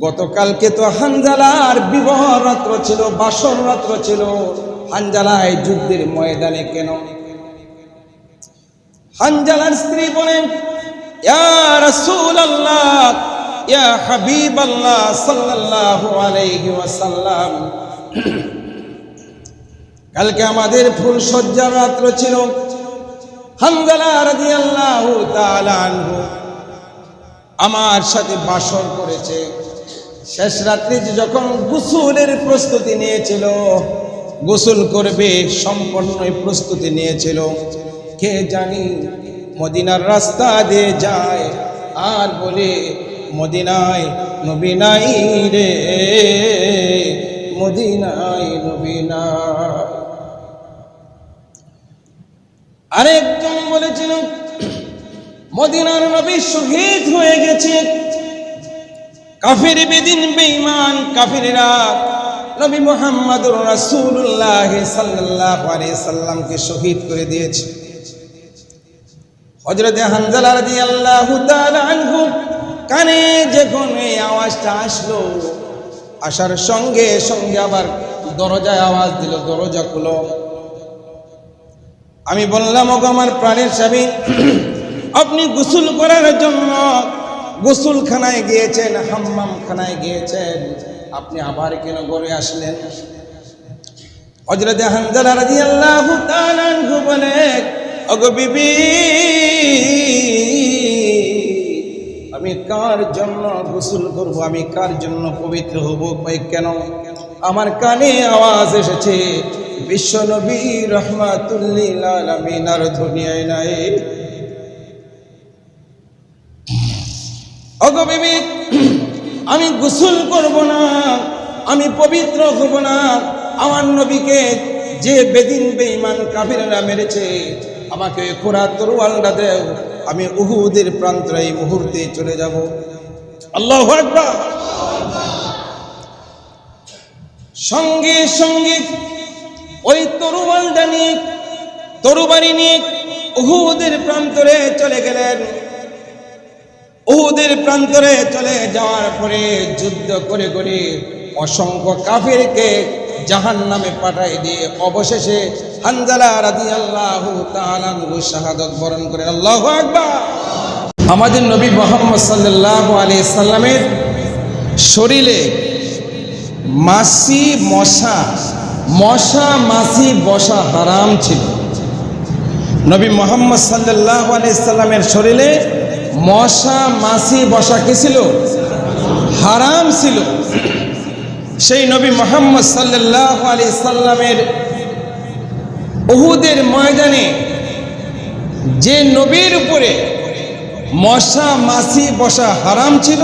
গতকালকে তো হানজালার বিবাহ রাত্র ছিল বাসর রাত্র ছিল। হানজালায় যুদ্ধের ময়দানে কেন? হানজালার স্ত্রী বলেন কালকে আমাদের ফুল সজ্জার রাত্র ছিল। হানজালা তাআলা আনহু আমার সাথে বাসর করেছে। শেষ রাত্রি যখন গোসলের প্রস্তুতি নিয়েছিল, গোসল করবে, সম্পন্ন প্রস্তুতি নিয়েছিল। কে জানি মদিনার রাস্তা দিয়ে যায়, আর বলে, মদিনায় নবী নাই রে, মদিনায় নবী আরেকজন বলেছিল, মদিনার নবী শহীদ হয়ে গেছে। কাফির বেদিন বেঈমান কাফিররা নবী মুহাম্মদুর রাসূলুল্লাহ সাল্লাল্লাহু আলাইহি সাল্লামকে শহীদ করে দিয়েছে। হযরত হানজালা রাদিয়াল্লাহু তাআলা আনহু কানে যখন এই আওয়াজটা আসলো আসার সঙ্গে সঙ্গে আবার দরজায় আওয়াজ দিল, দরজা খুলো। আমি বললাম, ওগো আমার প্রাণের স্বামী, আপনি গোসল করার জন্য গোসলখানায় গিয়েছেন হাম্মাম খানায় গিয়েছেন। আপনি আবার কেন ঘরে আসলেন? বলে ওগো বিবি, আমি কার জন্য গোসল করব? আমি কার জন্য পবিত্র হব? কেন? আমার কানে আওয়াজ এসেছে বিশ্ব নবী রহমাতুল্লিল আলামিন আর দুনিয়ায় নাই। বিবি আমি গোসল করব না, আমি পবিত্র হব না। আমার নবীকে যে বেদিন বেঈমান কাফিরেরা মেরেছে, আমাকে খোরা তরুয়ালটা দেও, আমি উহুদের প্রান্তরে এই মুহূর্তে চলে যাব। আল্লাহ আকবার। সঙ্গে সঙ্গে ওই তরুয়ালটা নিয়ে, তরুবারি নিয়ে উহুদের প্রান্তরে চলে গেলেন। উহুদের প্রান্তরে চলে যাওয়ার পরে যুদ্ধ করে করে অসংখ্য কাফিরকে জাহান নামে পাঠাই দিয়ে অবশেষে হানজালা রাজি আল্লাহ শাহাদত বরণ করেন। আল্লাহ আকবার! আমাদের নবী মোহাম্মদ সাল্লাহ আলি সাল্লামের শরীরে মাসি মশা মশা মাসি বসা হারাম ছিল। নবী মোহাম্মদ সাল্লাহ আলি সাল্লামের শরীরে মশা মাসি বসা কি ছিল? হারাম ছিল। সেই নবী মোহাম্মদ সাল্লাহ আলি সাল্লামের উহুদের ময়দানে যে নবীর উপরে মশা মাসি বসা হারাম ছিল,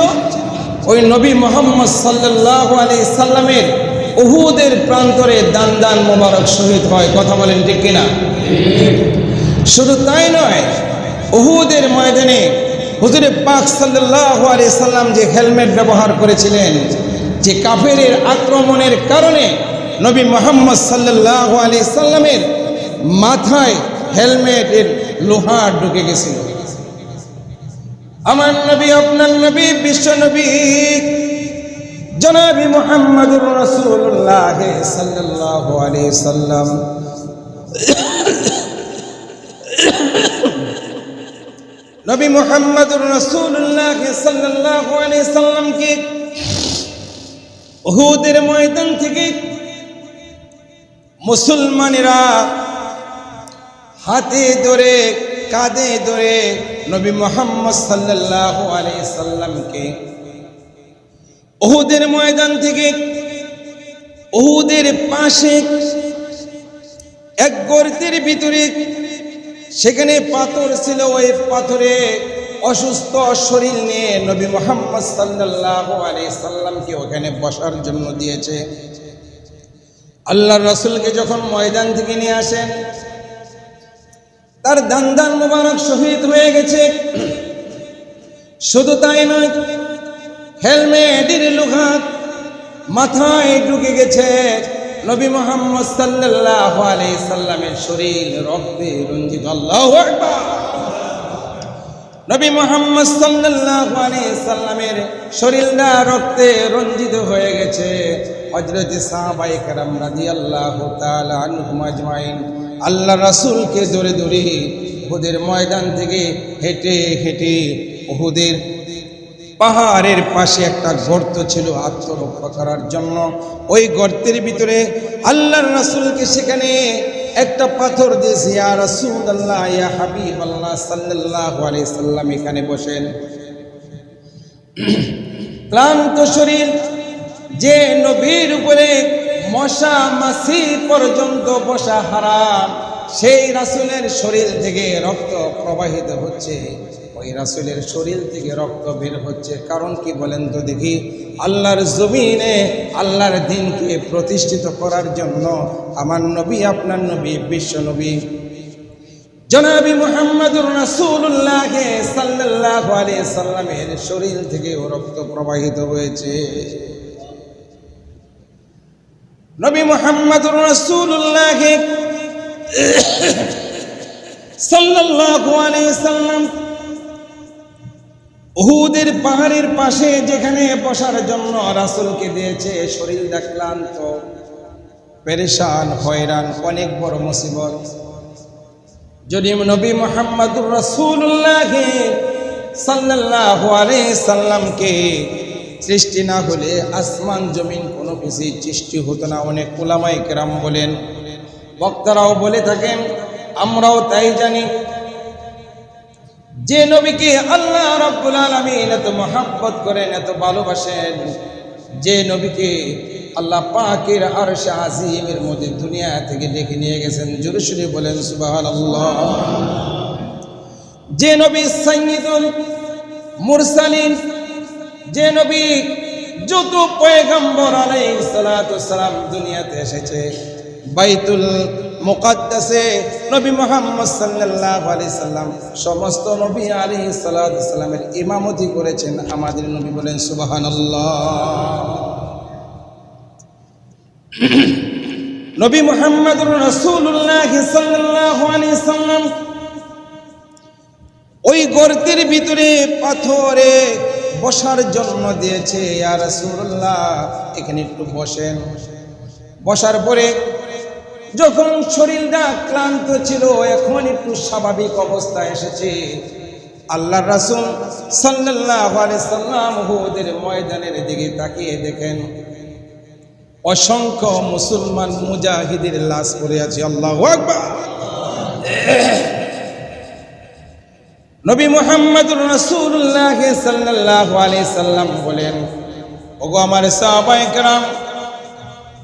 ওই নবী মোহাম্মদ সাল্লাহ আলি সাল্লামের উহুদের প্রান্তরে দান দান মোবারক শহীদ হয়। কথা বলেন ঠিক কিনা? শুধু তাই নয়, উহুদের ময়দানে হুজুরে পাক সাল্লাহ আলি সাল্লাম যে হেলমেট ব্যবহার করেছিলেন, যে কাফেরের আক্রমণের কারণে নবী মোহাম্মদ সাল্লাহ আলি সাল্লামের মাথায় হেলমেটের লোহার ঢুকে গেছিল। আমার নবী, আপনার নবী, বিশ্ব নবী, জনাবি মোহাম্মদুর রসুল্লাহ সাল্লাহ আলি সাল্লাম নবী মোহাম্মদুর রসুল্লাহ সাল্লামকে উহুদের ময়দান থেকে মুসলমানেরা হাতে ধরে, কাঁধে ধরে নবী মোহাম্মদ সাল্লাহ সাল্লামকে উহুদের ময়দান থেকে উহুদের পাশে এক গর্তের ভিতরে সেখানে পাথর ছিল ওই পাথরে অসুস্থ শরীর নিয়ে নবী মোহাম্মদ সাল্লাহ আলি সাল্লামকে ওখানে বসার জন্য দিয়েছে। আল্লাহ রসুলকে যখন ময়দান থেকে নিয়ে আসেন, তার দান দান মুবারক শহীদ হয়ে গেছে। শুধু তাই নয়, হেলমেটের লোহাত মাথায় ঢুকে গেছে। নবী মোহাম্মদ সাল্লাহ আলি সাল্লামের শরীর, রক্তে রঞ্জিত। আল্লাহ নবী মোহাম্মদ সাল্লাল্লাহু আলাইহি সাল্লামের শরীরটা রক্তে রঞ্জিত হয়ে গেছে। হযরত সাহাবায়ে কেরাম রাদিয়াল্লাহু তাআলা আনহুম আজমাইন। আল্লাহ রাসূলকে ধরে ধরে উহুদের ময়দান থেকে হেঁটে হেঁটে উহুদের পাহাড়ের পাশে একটা গর্ত ছিল আত্মরক্ষা করার জন্য। ওই গর্তের ভিতরে আল্লাহর রাসূলকে সেখানে একটা পাথর দিয়েছে, ইয়া ইয়া হাবিবাল্লাহ, সাল্লাল্লাহু আলাইহি সাল্লাম, এখানে বসেন। ক্লান্ত শরীর, যে নবীর উপরে মশা মাছি পর্যন্ত বসা হারাম, সেই রাসূলের শরীর থেকে রক্ত প্রবাহিত হচ্ছে। ওই রাসূলের শরীর থেকে রক্ত বের হচ্ছে। কারণ কি বলেন তো দেখি? আল্লাহর জমিনে আল্লাহর দিনকে প্রতিষ্ঠিত করার জন্য আমার নবী, আপনার নবী, বিশ্ব নবী। জনাবি মোহাম্মদুর রাসূলুল্লাহ সাল্লাল্লাহু আলাইহি সাল্লামের শরীর থেকে রক্ত প্রবাহিত হয়েছে। নবী মোহাম্মদুর রাসূলুল্লাহ সাল্লাল্লাহু আলাইহি সাল্লাম উহুদের পাহাড়ের পাশে যেখানে বসার জন্য রাসূলকে দিয়েছে শরীরটা ক্লান্ত, পেরেশান, হয়রান, অনেক বড় মুসিবত। যদি নবী মোহাম্মদুর রাসূলুল্লাহ সাল্লাল্লাহু আলাইহি সাল্লামকে সৃষ্টি না হলে আসমান, জমিন কোনো কিছুই সৃষ্টি হতো না, অনেক ওলামাই কেরাম বলেন। বক্তারাও বলে থাকেন, আমরাও তাই জানি। যে নবীকে আল্লাহ রাব্বুল আলামিন এত মহাব্বত করেন, এত ভালোবাসেন, যে নবীকে আল্লাহ পাকের আরশে আজিমের মধ্যে দুনিয়া থেকে ডেকে নিয়ে গেছেন, জোরে বলেন, সুবহানাল্লাহ। যে নবী সাইয়্যিদুল মুরসালিন, যে নবী যত পয়গম্বর সালাতু সালাম দুনিয়াতে এসেছে, বাইতুল মুকাদ্দাসে নবী মোহাম্মদ সাল্লাল্লাহু আলাইহি সাল্লাম, সমস্ত নবী আলাইহিস সালাতু সালামের ইমামতি করেছেন। আমাদের নবী বলেন, সুবহানাল্লাহ। নবী মোহাম্মদ রাসূলুল্লাহ সাল্লাল্লাহু আলাইহি সাল্লাম, ওই গর্তের ভিতরে পাথরে বসার জন্য দিয়েছে, ইয়া রাসূলুল্লাহ, এখানে একটু বসেন। বসার পরে যখন শরীরটা ক্লান্ত ছিল, এখন একটু স্বাভাবিক অবস্থা এসেছে। আল্লাহ রাসুল আলাইহি সাল্লাম উহুদের ময়দানের দিকে তাকিয়ে দেখেন, অসংখ্য মুসলমান মুজাহিদের লাশ পড়ে আছে। আল্লাহ নবী মুহাম্মদুর রাসূলুল্লাহ সাল্লাল্লাহু আলাইহি সাল্লাম বলেন, ওগো আমার সাহাবায়ে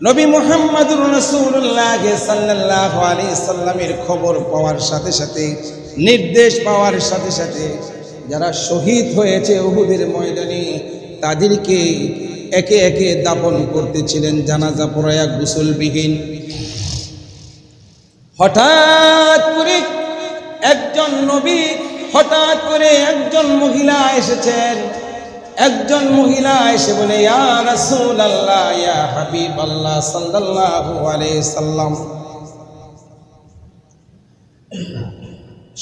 নবী মুহাম্মদুর রাসূলুল্লাহ সাল্লাল্লাহু আলাইহি সাল্লামের খবর পাওয়ার সাথে সাথে, নির্দেশ পাওয়ার সাথে সাথে যারা শহীদ হয়েছে উহুদের ময়দানে, তাদেরকে একে একে দাপন করতেছিলেন জানাজা পড়ায়া গোসলবিহীন। হঠাৎ করে একজন নবী, হঠাৎ করে একজন মহিলা এসেছেন। একজন মহিলা এসে বলে সাল্লাম।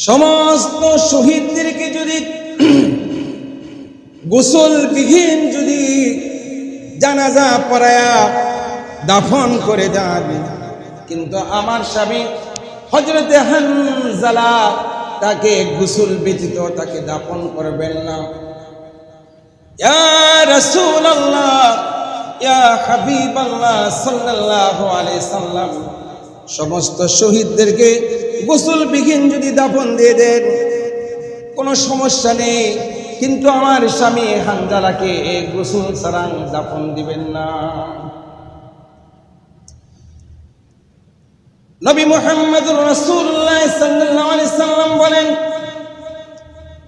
সমস্ত শহীদদেরকে যদি গোসলবিহীন যদি জানাজা পড়ায়া দাফন করে দেন, কিন্তু আমার স্বামী হজরতে হানজালা তাকে গোসল ব্যতীত তাকে দাফন করবেন না ইয়া রাসূলুল্লাহ ইয়া হাবিবাল্লাহ সাল্লাল্লাহু আলাইহি সাল্লাম সমস্ত শহীদদেরকে গোসলবিহীন যদি দাফন দিয়ে দেন, কোনো সমস্যা নেই, কিন্তু আমার স্বামী হানজালাকে গোসল সারাং দাফন দিবেন না। নবী সাল্লাল্লাহু আলাইহি সাল্লাম বলেন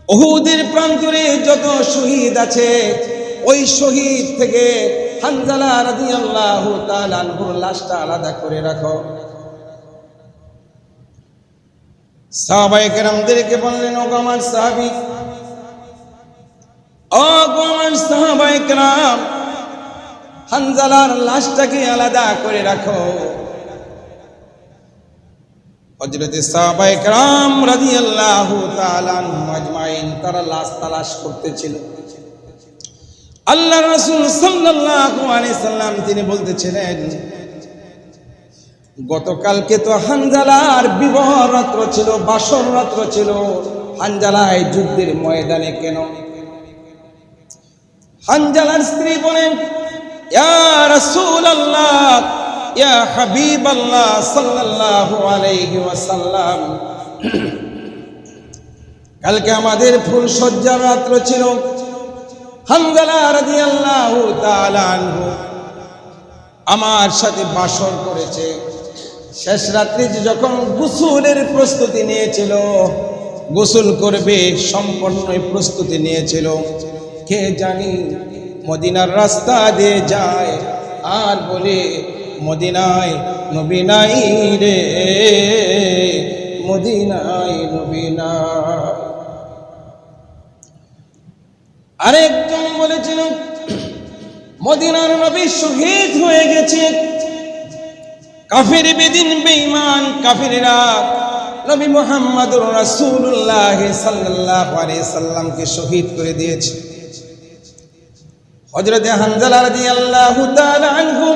ওহুদের প্রান্তরে যত শহীদ আছে, ওই শহীদ থেকে হানজালা রাদিয়াল্লাহু তাআলা আনহুর লাশটা আলাদা করে রাখো। সাহাবায়ে কেরামদেরকে বললেন, ও গো আমার সাহাবী গো আমার হানজালার লাশটাকে আলাদা করে রাখো। করতেছিল। আল্লাহ রাসূল সাল্লাম তিনি বলতেছিলেন, গতকালকে তো হানজালার বিবাহ রাত্র ছিল, বাসর রাত্র ছিল, হানজালায় যুদ্ধের ময়দানে কেন? হানজালার স্ত্রী বলেন ইয়া হাবিবাল্লাহ সাল্লাল্লাহু আলাইহি ওয়াসাল্লাম। কালকে আমাদের ফুল সজ্জার রাত্র ছিল। হানজালা রাদিয়াল্লাহু তাআলা আনহু আমার সাথে বাসর করেছে। শেষ রাত্রি যখন গোসলের প্রস্তুতি নিয়েছিল, গোসল করবে সম্পন্ন প্রস্তুতি নিয়েছিল। কে জানি মদিনার রাস্তা দিয়ে যায় আর বলে মদিনায় নবী নাই রে। মদিনায় নবী নাই। আরেকজন বলেছিল, মদিনার নবী শহীদ হয়ে গেছে। কাফির বেদিন বেঈমান কাফিরেরা নবী মুহাম্মদুর রাসূলুল্লাহ সাল্লাল্লাহু আলাইহি সাল্লামকে শহীদ করে দিয়েছে। হযরতে হানজালা রাদিয়াল্লাহু তাআলা আনহু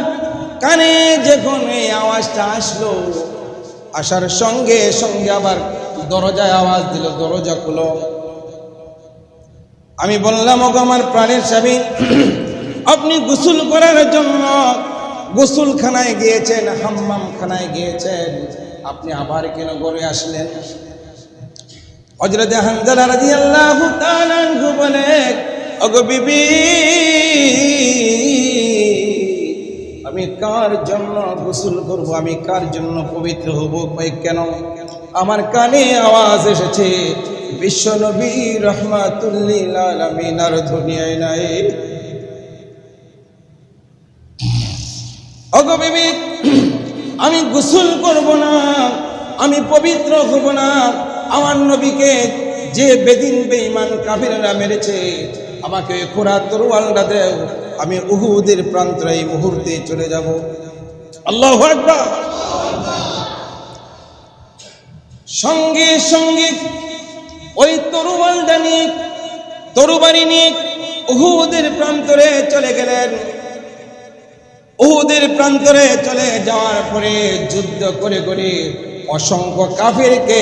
কানে যখন এই আওয়াজটা আসলো, আসার সঙ্গে সঙ্গে আবার দরজায় আওয়াজ দিল, দরজা খুলো। আমি বললাম, ওগো আমার প্রাণের স্বামী, আপনি গোসল করার জন্য গোসলখানায় গিয়েছেন হাম্মাম খানায় গিয়েছেন। আপনি আবার কেন ঘরে আসলেন? হজরতে হানজালা তাআলা আনহু বলে ওগো বিবি আমি কার জন্য গোসল করব? আমি কার জন্য পবিত্র হব? কেন? আমার কানে আওয়াজ এসেছে, বিশ্ব নবী রহমাতুল্লিল আলামিন দুনিয়ায় নাই। ওগো বিবি, আমি গোসল করব না, আমি পবিত্র হব না। আমার নবীকে যে বেদিন বেঈমান কাফিরেরা মেরেছে, আমাকে খোরা তরুয়ালটা দেও। আমি উহুদের প্রান্তরে এই মুহূর্তে চলে যাব। আল্লাহ আকবার। সঙ্গে সঙ্গে ওই তরুয়ালটা নিয়ে তরুবারি নিয়ে উহুদের প্রান্তরে চলে গেলেন। উহুদের প্রান্তরে চলে যাওয়ার পরে যুদ্ধ করে করে অসংখ্য কাফিরকে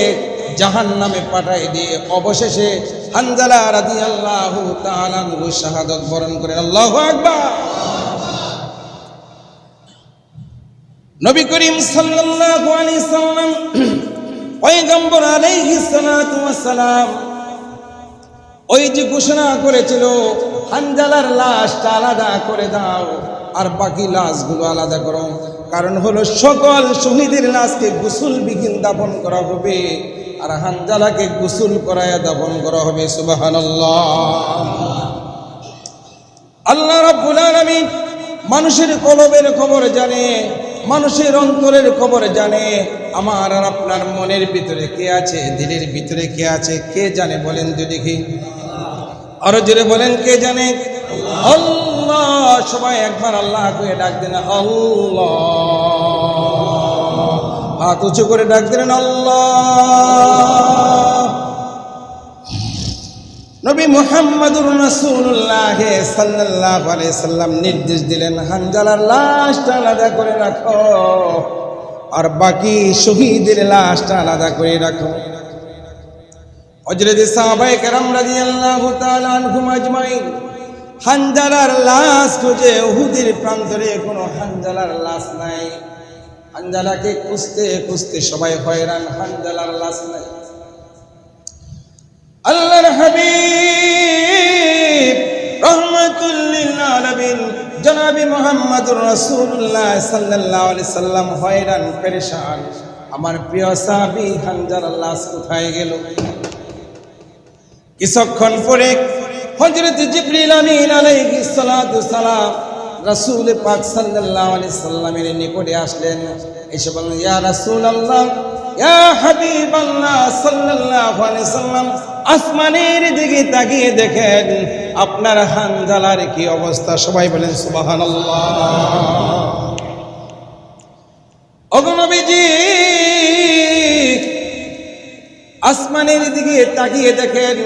জাহান নামে পাঠাই দিয়ে অবশেষে হানজালা রাদি আল্লাহ শাহাদত বরণ করে আল্লাহ নবী করিম সাল্লাল্লাহু আলাইহি সাল্লাম পয়গম্বর আলাইহিস সালাতু ওয়াস সালাম ওই যে ঘোষণা করেছিল হানজালার লাশটা আলাদা করে দাও আর বাকি লাশগুলো আলাদা করো। কারণ হলো সকল শহীদের লাশকে গোসল বিহীন দাপন করা হবে। আর হানজালাকে গোসল করায় দাপন করা হবে, সুবহানাল্লাহ। আল্লাহ রাব্বুল আলামিন মানুষের কলবের খবর জানে, মানুষের অন্তরের খবর জানে। আমার আর আপনার মনের ভিতরে কে আছে, দিলের ভিতরে কে আছে, কে জানে বলেন তো দেখি। আরও জোরে বলেন, কে জানে? আল্লাহ, সবাই একবার আল্লাহ করে ডাক দেন, আল্লাহ। হাত উঁচু করে ডাক দিলেন, আল্লাহ! নবী মুহাম্মদুর রাসূলুল্লাহ সাল্লাল্লাহু আলাইহি সাল্লাম নির্দেশ দিলেন, হানজালার লাশটা আলাদা করে রাখো আর বাকি শহীদের লাশটা আলাদা করে রাখো। হযরত সাহাবায়ে কেরাম রাদিয়াল্লাহু তাআলা আনহুম আজমাইন, হানজালার লাশ খুঁজে উহুদের প্রান্তরে কোনো হানজালার লাশ নাই। হানজালাকে খুঁজতে খুঁজতে সবাই হয়রান, হানজালার লাশ নাই। আল্লাহর হাবিব রহমাতুল্লিল আলামিন জনাবি মুহাম্মদুর রাসূলুল্লাহ সাল্লাল্লাহু আলাইহি সাল্লাম হয়রান, পেরেশান। আমার প্রিয় সাহাবী হানজালার লাশ কোথায় গেল? কিছুক্ষণ পরে হজরত জিবরিল আমিন আলাইহিস সালাতু সালাম রাসূল পাক সাল্লাল্লাহু আলাইহি সাল্লামের নিকটে আসলেন। এসে বললেন, ইয়া রাসূলুল্লাহ, ইয়া হাবিবাল্লাহ সাল্লাল্লাহু আলাইহি সাল্লাম, আসমানের দিকে তাকিয়ে দেখেন, আপনার হানজালার কি অবস্থা? সবাই বলেন, সুবহানাল্লাহ। অগনবীজি আসমানের দিকে তাকিয়ে দেখেন,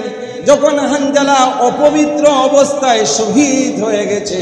যখন হানজালা অপবিত্র অবস্থায় শহীদ হয়ে গেছে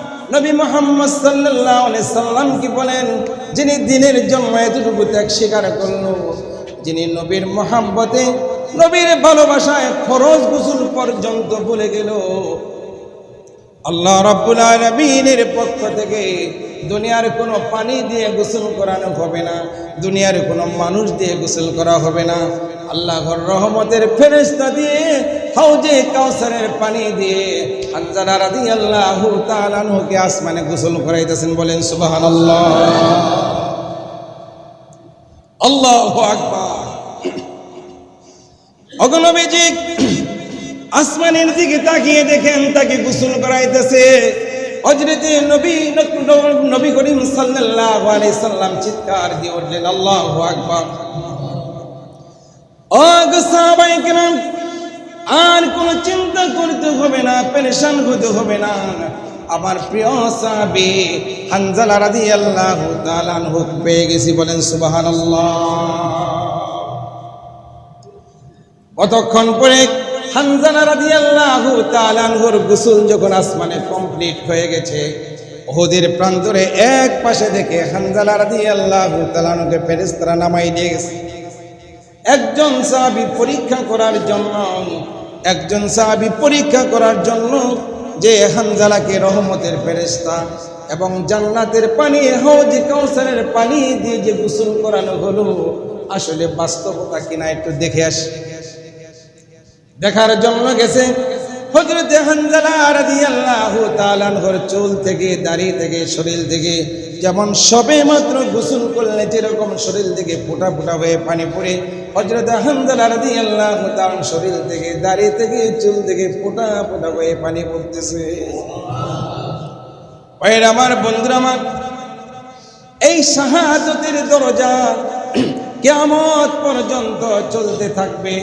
নবী মুহাম্মদ আলাইহি সাল্লাম কি বলেন? যিনি দিনের জন্য এতটুকু ত্যাগ স্বীকার করল, যিনি নবীর মহাব্বতে, নবীর ভালোবাসায় ফরজ গোসল পর্যন্ত ভুলে গেল। আল্লাহ রাব্বুল পক্ষ থেকে দুনিয়ার কোনো পানি দিয়ে গোসল করানো হবে না, দুনিয়ার কোনো মানুষ দিয়ে গোসল করা হবে না। আল্লাহর রহমতের ফেরেশতা দিয়ে হাউজে কাউসারের পানি দিয়ে আনজারা রাদিয়াল্লাহু আল্লাহ নুকে আসমানে গোসল করাইতেছেন, বলেন সুবহানাল্লাহ। আল্লাহু আকবার। অগনবীজি আসমানের দিকে তাকিয়ে দেখেন, তাকে গোসল করাইতেছে। হজরতে নবী নবী করিম সাল্লাল্লাহু আলাইহি সাল্লাম চিৎকার দিয়ে উঠলেন, আল্লাহু আকবার। আর কোনো চিন্তা করতে হবে না, পেরেশান হতে হবে না। আমার প্রিয় সাহাবী হানজালা রাদিয়াল্লাহু তাআলা হুক পেয়ে গেছি, বলেন সুবহানাল্লাহ। কতক্ষণ পরে হানজালা রাদিয়াল্লাহু তাআলা আনহুর গোসল যখন আসমানে কমপ্লিট হয়ে গেছে, ওহুদের প্রান্তরে এক পাশে দেখে হানজালা রাদিয়াল্লাহু তাআলা আনহুকে ফেরেশতারা নামাই দিয়ে গেছে। একজন সাহাবী পরীক্ষা করার জন্য, একজন সাহাবী পরীক্ষা করার জন্য যে হানজালাকে রহমতের ফেরেশতা এবং জান্নাতের পানি হৌজ কাউসারের পানি দিয়ে যে গোসল করানো হলো, আসলে বাস্তবতা কিনা একটু দেখে আসি। দেখার জন্য গেছে হজরতে হানজালা তাআলা আনহুর চুল থেকে, দাড়ি থেকে, শরীর থেকে যেমন সবে মাত্র গোসল করলে যেরকম শরীর থেকে ফোটা ফোটা হয়ে পানি পড়ে হজরতে রাদিয়াল্লাহু তাআলা শরীর থেকে, দাড়ি থেকে, চুল থেকে ফোটা ফোটা হয়ে পানি পড়তেছে। আমার বন্ধুরা এই শাহাদতের দরজা কিয়ামত পর্যন্ত চলতে থাকবে।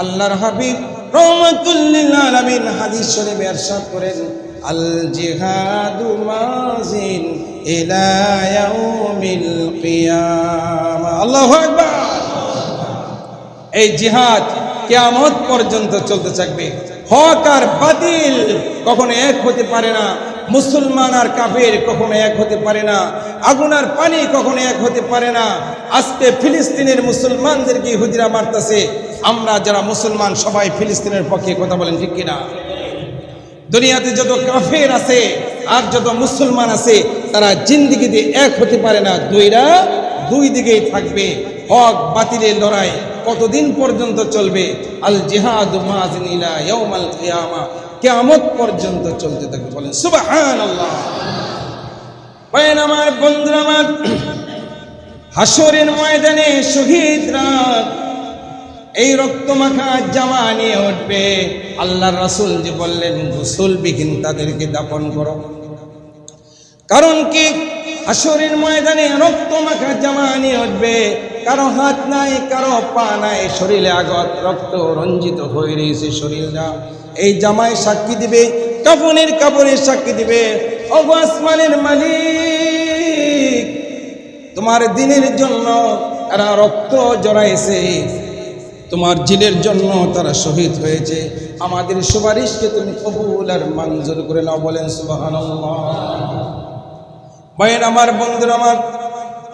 আল্লাহর হাবিব রহমাতুল্লিল আলামিন হাদিস শরীফে ইরশাদ করেন। আল জিহাদু মাজিন এই জিহাদ কিয়ামত পর্যন্ত চলতে থাকবে। হক আর বাতিল কখনো এক হতে পারে না। মুসলমান আর কাফের কখনো এক হতে পারে না। আগুন আর পানি কখনো এক হতে পারে না। আজকে ফিলিস্তিনের মুসলমানদেরকে হুজরা মারতেছে। আমরা যারা মুসলমান, সবাই ফিলিস্তিনের পক্ষে কথা বলেন ঠিক কিনা? দুনিয়াতে যত কাফের আছে আর যত মুসলমান আছে, তারা জিন্দিগিতে এক হতে পারে না, দুইরা দুই দিকেই থাকবে। হক বাতিলের লড়াই কতদিন পর্যন্ত চলবে? আল জিহাদ কিয়ামত পর্যন্ত চলতে থাকবে। বলেন, সুবহানাল্লাহ। ভাইয়ের আমার বন্ধুরা আমার হাসরের ময়দানে শহীদরা এই রক্তমাখা জামা নিয়ে উঠবে। আল্লাহর রসুল যে বললেন, গোসলবিহীন তাদেরকে দাপন করো। কারণ কি? হাসরের ময়দানে রক্ত মাখা জামা উঠবে। কারও হাত নাই, কারও পা নাই, শরীরে আগত রক্ত রঞ্জিত হয়ে রয়েছে শরীরটা। এই জামায় সাক্ষী দিবে কাপনের কাপড়ের সাক্ষী দিবে অগো আসমানের মালিক, তোমার দিনের জন্য তারা রক্ত জড়াইছে। তোমার জিলের জন্য তারা শহীদ হয়েছে। আমাদের সুপারিশকে তুমি কবুল আর মঞ্জুর করে নাও বলেন ভাইয়ের আমার, বন্ধুর আমার,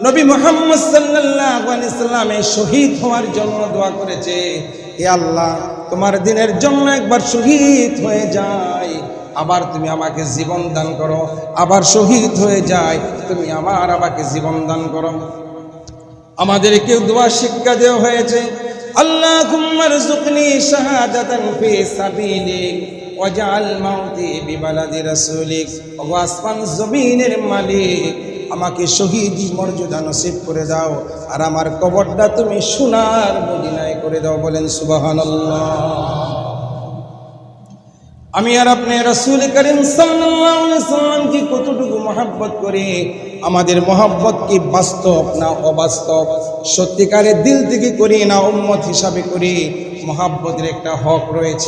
নবী মোহাম্মদ সাল্লামে শহীদ হওয়ার জন্য দোয়া করেছে, হে আল্লাহ, তোমার দিনের জন্য একবার শহীদ হয়ে যায় আবার তুমি আমাকে জীবন দান করো, আবার শহীদ হয়ে যায় তুমি আমার আমাকে জীবন দান করো। আমাদেরকে দোয়া শিক্ষা দেওয়া হয়েছে আল্লাহ কুমারজুকনি শাহাদাতান ফি সাবিলিক ওয়াজআল মাউতি বিবালাদি রাসূলিক। ও আসমান জমিনের মালিক, আমাকে শহীদ মর্যাদা নসিব করে দাও আর আমার কবরটা তুমি সোনার মদিনায় করে দাও বলেন সুবহানাল্লাহ। আমি আর আপনি রসুল করিম সাল্লাম কি কতটুকু মহাব্বত করি? আমাদের মহাব্বত কি বাস্তব না অবাস্তব? সত্যিকারের দিল থেকে করি না উম্মত হিসাবে করি? মহাব্বতের একটা হক রয়েছে।